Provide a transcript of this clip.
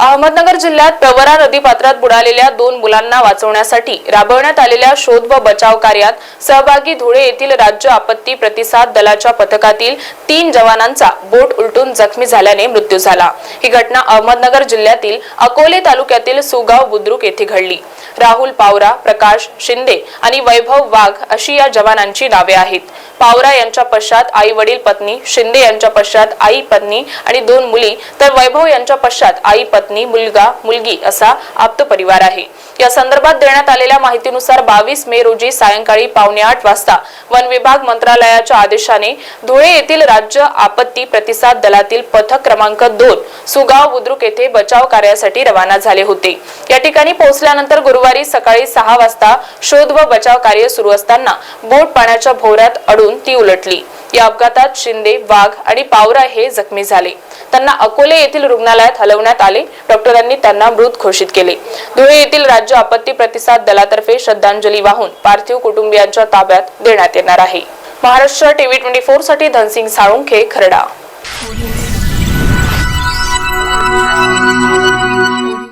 अहमदनगर जिल्ह्यात प्रवरा नदीपात्रात बुडालेल्या दोन मुलांना वाचवण्यासाठी राबवण्यात आलेल्या शोध व बचाव कार्यात सहभागी धुळे येथील राज्य आपत्ती प्रतिसाद दलाच्या पथकातील तीन जवानांचा बोट उलटून जखमी झाल्याने मृत्यू झाला. ही घटना अहमदनगर जिल्ह्यातील अकोले तालुक्यातील सुगाव बुद्रुक येथे घडली. राहुल पावरा प्रकाश शिंदे आणि वैभव वाघ अशी या जवानांची नावे आहेत. पावरा यांच्या पश्चात आई वडील पत्नी शिंदे यांच्या पश्चात आई पत्नी आणि दोन मुली. तर वैभव यांच्या पश्चात आई पत्नी मुलगा मुलगी असा आप्त परिवार आहे. या संदर्भात देण्यात आलेल्या माहितीनुसार बावीस मे रोजी सायंकाळी पावणे आठ वाजता वन विभाग मंत्रालयाच्या आदेशाने धुळे येथील राज्य आपत्ती प्रतिसाद दलातील पथक क्रमांक दोन सुगाव बुद्रुक येथे बचाव कार्यासाठी रवाना झाले होते. या ठिकाणी पोहोचल्यानंतर गुरुवारी सकाळी सहा वाजता शोध व बचाव कार्य सुरू असताना बोट पाण्याच्या भोवऱ्यात अडून ती उलटली. या अपघातात शिंदे वाघ आणि पावरा हे जखमी झाले. त्यांना अकोले येथील रुग्णालयात हलवण्यात आले. डॉक्टरांनी त्यांना मृत घोषित केले. धुळे येथील राज्य आपत्ती प्रतिसाद दलातर्फे श्रद्धांजली वाहून पार्थिव कुटुंबियांच्या ताब्यात देण्यात येणार आहे. महाराष्ट्र टीव्ही ट्वेंटी फोरसाठी धनसिंग साळुंखे खरडा.